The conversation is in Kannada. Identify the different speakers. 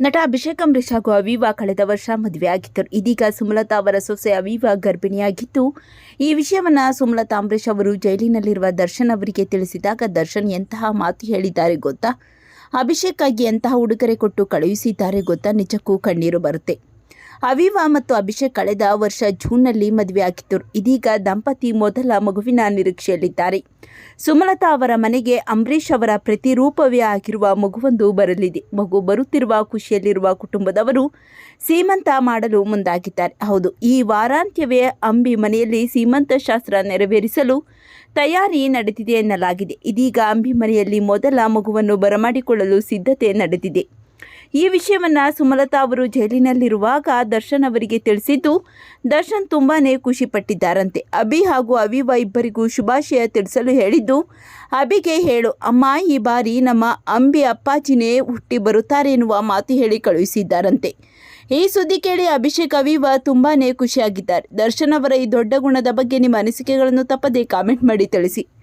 Speaker 1: ನಟ ಅಭಿಷೇಕ್ ಅಂಬರೀಷ್ ಹಾಗೂ ಅವೀವಾ ಕಳೆದ ವರ್ಷ ಮದುವೆಯಾಗಿದ್ದರು ಇದೀಗ ಸುಮಲತಾ ಅವರ ಸೊಸೆ ಅವಿವಾ ಗರ್ಭಿಣಿಯಾಗಿದ್ದು, ಈ ವಿಷಯವನ್ನು ಸುಮಲತಾ ಅಂಬರೀಷ್ ಅವರು ಜೈಲಿನಲ್ಲಿರುವ ದರ್ಶನ್ ಅವರಿಗೆ ತಿಳಿಸಿದಾಗ ದರ್ಶನ್ ಎಂತಹ ಮಾತು ಹೇಳಿದ್ದಾರೆ ಗೊತ್ತಾ? ಅಭಿಷೇಕ್ಗಾಗಿ ಎಂತಹ ಉಡುಗೊರೆ ಕೊಟ್ಟು ಕಳುಹಿಸಿದ್ದಾರೆ ಗೊತ್ತಾ? ನಿಜಕ್ಕೂ ಕಣ್ಣೀರು ಬರುತ್ತೆ. ಅವೀವಾ ಮತ್ತು ಅಭಿಷೇಕ್ ಕಳೆದ ವರ್ಷ ಜೂನ್ನಲ್ಲಿ ಮದುವೆಯಾಗಿದ್ದರು ಇದೀಗ ದಂಪತಿ ಮೊದಲ ಮಗುವಿನ ನಿರೀಕ್ಷೆಯಲ್ಲಿದ್ದಾರೆ. ಸುಮಲತಾ ಅವರ ಮನೆಗೆ ಅಂಬರೀಷ್ ಅವರ ಪ್ರತಿರೂಪವೇ ಆಗಿರುವ ಮಗುವೊಂದು ಬರಲಿದೆ. ಮಗು ಬರುತ್ತಿರುವ ಖುಷಿಯಲ್ಲಿರುವ ಕುಟುಂಬದವರು ಸೀಮಂತ ಮಾಡಲು ಮುಂದಾಗಿದ್ದಾರೆ. ಹೌದು, ಈ ವಾರಾಂತ್ಯವೇ ಅಂಬಿ ಮನೆಯಲ್ಲಿ ಸೀಮಂತ ಶಾಸ್ತ್ರ ನೆರವೇರಿಸಲು ತಯಾರಿ ನಡೆದಿದೆ ಎನ್ನಲಾಗಿದೆ. ಇದೀಗ ಅಂಬಿ ಮನೆಯಲ್ಲಿ ಮೊದಲ ಮಗುವನ್ನು ಬರಮಾಡಿಕೊಳ್ಳಲು ಸಿದ್ಧತೆ ನಡೆದಿದೆ. ಈ ವಿಷಯವನ್ನು ಸುಮಲತಾ ಅವರು ಜೈಲಿನಲ್ಲಿರುವಾಗ ದರ್ಶನ್ ಅವರಿಗೆ ತಿಳಿಸಿದ್ದು, ದರ್ಶನ್ ತುಂಬಾನೇ ಖುಷಿಪಟ್ಟಿದ್ದಾರಂತೆ. ಅಭಿ ಹಾಗೂ ಅವಿವ ಇಬ್ಬರಿಗೂ ಶುಭಾಶಯ ತಿಳಿಸಲು ಹೇಳಿದ್ದು, ಅಭಿಗೆ ಹೇಳು, ಅಮ್ಮ, ಈ ಬಾರಿ ನಮ್ಮ ಅಂಬಿ ಅಪ್ಪಾಜಿನೇ ಹುಟ್ಟಿ ಬರುತ್ತಾರೆ ಎನ್ನುವ ಮಾತು ಹೇಳಿ ಕಳುಹಿಸಿದ್ದಾರಂತೆ. ಈ ಸುದ್ದಿ ಕೇಳಿ ಅಭಿಷೇಕ್, ಅವಿವ ತುಂಬಾನೇ ಖುಷಿಯಾಗಿದ್ದಾರೆ. ದರ್ಶನ್ ಅವರ ಈ ದೊಡ್ಡ ಗುಣದ ಬಗ್ಗೆ ನಿಮ್ಮ ಅನಿಸಿಕೆಗಳನ್ನು ತಪ್ಪದೇ ಕಾಮೆಂಟ್ ಮಾಡಿ ತಿಳಿಸಿ.